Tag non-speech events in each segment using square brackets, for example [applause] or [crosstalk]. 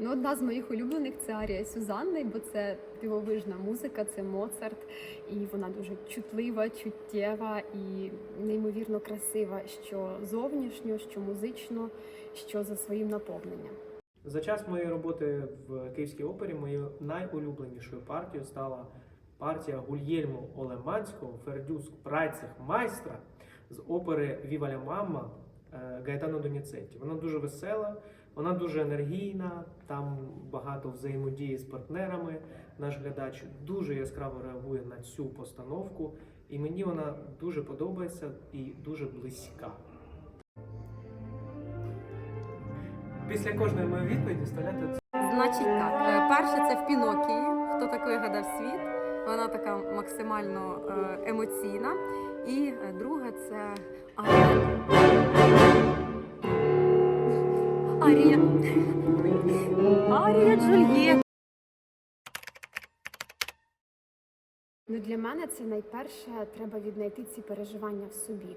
Ну, одна з моїх улюблених це арія Сюзанни, бо це дивовижна музика, це Моцарт, і вона дуже чутлива, чуттєва і неймовірно красива, що зовнішньо, що музично, що за своїм наповненням. За час моєї роботи в Київській опері моєю найулюбленішою партією стала партія Гульєльмо Олеманського Фердюск Прайцех майстра з опери Віва ля мамма Гаетано Доніцетті. Вона дуже весела, вона дуже енергійна, там багато взаємодії з партнерами. Наш глядач дуже яскраво реагує на цю постановку, і мені вона дуже подобається і дуже близька. Після кожної моєї відповіді вставляти Значить так, е, перше це в Пінокії. Хто так вигадав світ? Вона така максимально е, емоційна. І е, друге це Арія. Арія. Джульєт. Ну, для мене це найперше треба віднайти ці переживання в собі.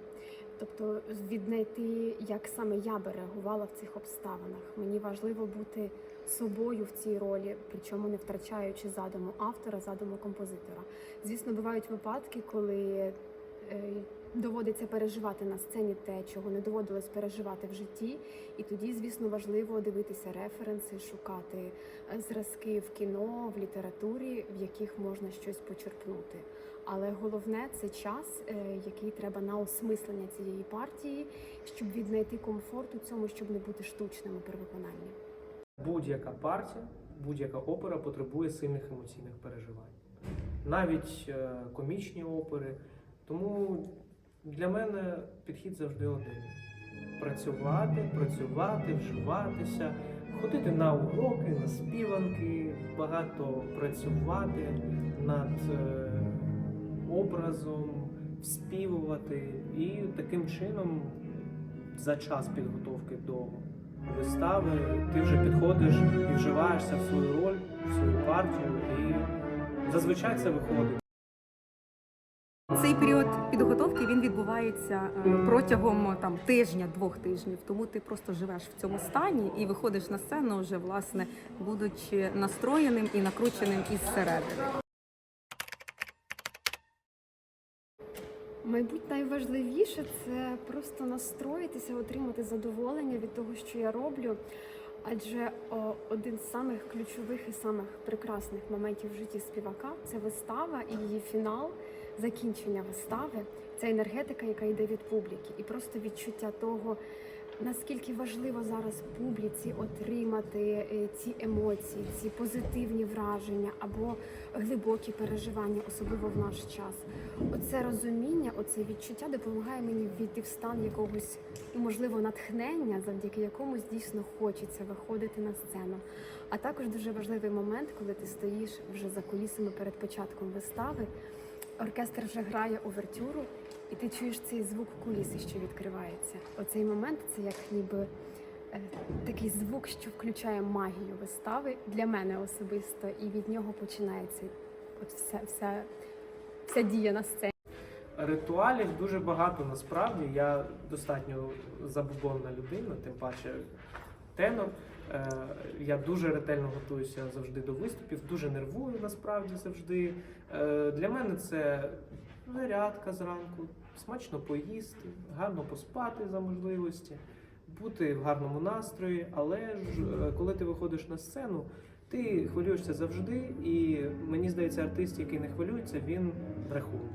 Тобто віднайти, як саме я би реагувала в цих обставинах. Мені важливо бути собою в цій ролі, причому не втрачаючи задуму автора, задуму композитора. Звісно, бувають випадки, коли доводиться переживати на сцені те, чого не доводилось переживати в житті. І тоді, звісно, важливо дивитися референси, шукати е, зразки в кіно, в літературі, в яких можна щось почерпнути. Але головне це час, е, який треба на осмислення цієї партії, щоб віднайти комфорт у цьому, щоб не бути штучними при виконанні. Будь-яка партія, будь-яка опера потребує сильних емоційних переживань, навіть е, комічні опери. Тому для мене підхід завжди один: працювати, працювати, вживатися, ходити на уроки, на співанки, багато працювати над е, образом, вспівувати і таким чином за час підготовки до вистави ти вже підходиш і вживаєшся в свою роль, в свою партію, і зазвичай це виходить. Цей період підготовки він відбувається е, протягом там тижня, двох тижнів. Тому ти просто живеш в цьому стані і виходиш на сцену вже власне будучи настроєним і накрученим із середини. Мабуть, найважливіше це просто настроїтися, отримати задоволення від того, що я роблю. Адже о, один з самих ключових і самих прекрасних моментів в житті співака це вистава і її фінал, закінчення вистави, це енергетика, яка йде від публіки, і просто відчуття того, наскільки важливо зараз публіці отримати е, ці емоції, ці позитивні враження або глибокі переживання, особливо в наш час. Оце розуміння, оце відчуття допомагає мені війти в стан якогось, ну, можливо, натхнення, завдяки якому дійсно хочеться виходити на сцену. А також дуже важливий момент, коли ти стоїш вже за кулісами перед початком вистави. Оркестр вже грає овертюру, і ти чуєш цей звук куліси, що відкривається. Оцей момент це як ніби е, такий звук, що включає магію вистави для мене особисто, і від нього починається от вся, вся, вся дія на сцені. Ритуалів дуже багато насправді. Я достатньо забубонна людина, тим паче тенор. Е, Я дуже ретельно готуюся завжди до виступів, дуже нервую насправді завжди. Е, Для мене це зарядка зранку, смачно поїсти, гарно поспати за можливості, бути в гарному настрої. Але ж е, коли ти виходиш на сцену, ти хвилюєшся завжди, і мені здається, артист, який не хвилюється, він брехун.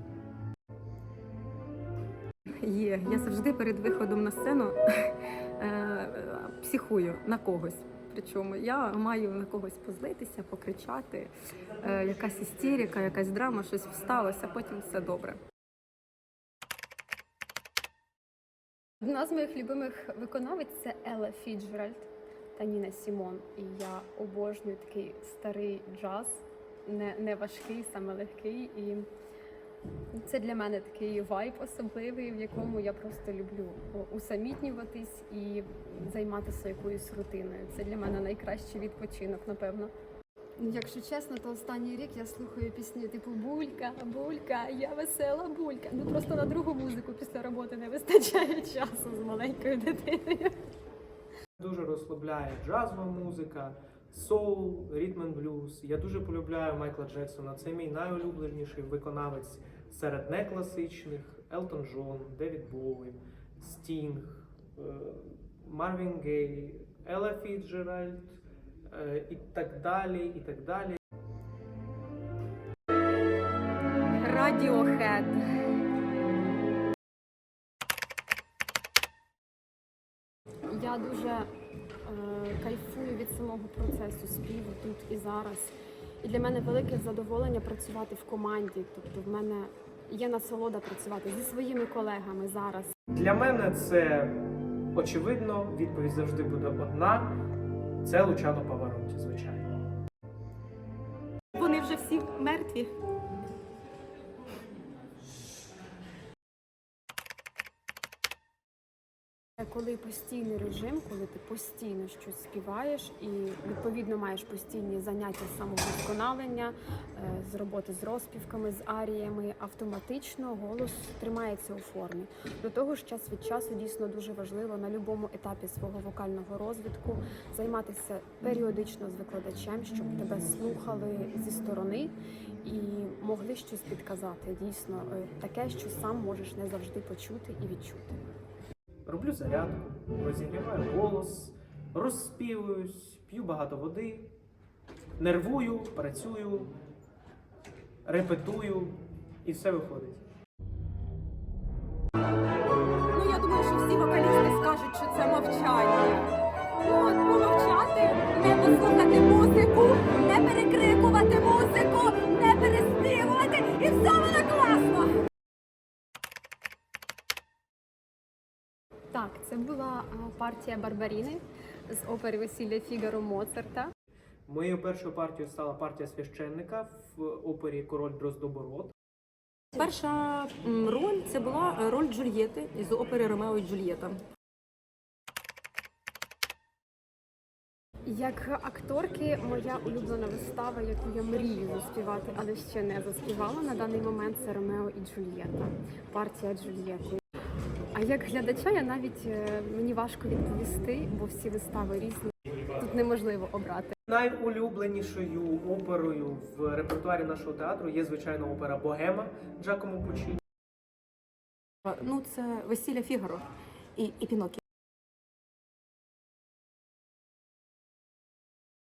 Є. Я завжди перед виходом на сцену [laughs] психую на когось. Причому я маю на когось позлитися, покричати, е, якась істерика, якась драма, щось сталося, потім все добре. Одна з моїх любимих виконавець це Елла Фіджеральд та Ніна Сімон. І я обожнюю такий старий джаз, не, не важкий, саме легкий. І це для мене такий вайб особливий, в якому я просто люблю усамітнюватись і займатися якоюсь рутиною. Це для мене найкращий відпочинок, напевно. Ну, Якщо чесно, то останній рік я слухаю пісні типу Булька, Булька, я весела булька. Ну просто на другу музику після роботи не вистачає часу з маленькою дитиною. Дуже розслабляє джазова музика, соул, and блюз. Я дуже полюбляю Майкла Джексона. Це мій найулюбленіший виконавець серед некласичних Елтон Джон, Девід Боуі, Стінг, е, Марвін Гей, Елла Фіцджеральд е, і так далі, і так далі. Радіохед. Самого процесу співу тут і зараз. І для мене велике задоволення працювати в команді. Тобто, в мене є насолода працювати зі своїми колегами зараз. Для мене це очевидно, відповідь завжди буде одна. Це Лучано Павароті, звичайно. Вони вже всі мертві. Коли постійний режим, коли ти постійно щось співаєш і відповідно маєш постійні заняття з самовдосконалення, е, з роботи з розпівками, з аріями, автоматично голос тримається у формі. До того ж, час від часу дійсно дуже важливо на будь-якому етапі свого вокального розвитку займатися періодично з викладачем, щоб тебе слухали зі сторони і могли щось підказати. Дійсно, е, таке, що сам можеш не завжди почути і відчути. Роблю зарядку, розігріваю голос, розспівуюсь, п'ю багато води, нервую, працюю, репетую і все виходить. Ну я думаю, що всі вокалісти скажуть, що це мовчання. От помовчати, не послухати Так, це була партія Барбаріни з опери Весілля Фігаро Моцарта. Моєю першою партією стала партія священника в опері Король Дроздоборот. Перша роль це була роль Джульєти із опери Ромео і Джульєта. Як акторки, моя улюблена вистава, яку я мрію заспівати, але ще не заспівала на даний момент, це Ромео і Джульєта, партія Джульєти. А як глядача, я навіть е, мені важко відповісти, бо всі вистави різні. Тут неможливо обрати. Найулюбленішою оперою в репертуарі нашого театру є, звичайно, опера Богема Джакомо Пучіні. Ну, це весілля Фігаро і, і Пінокі.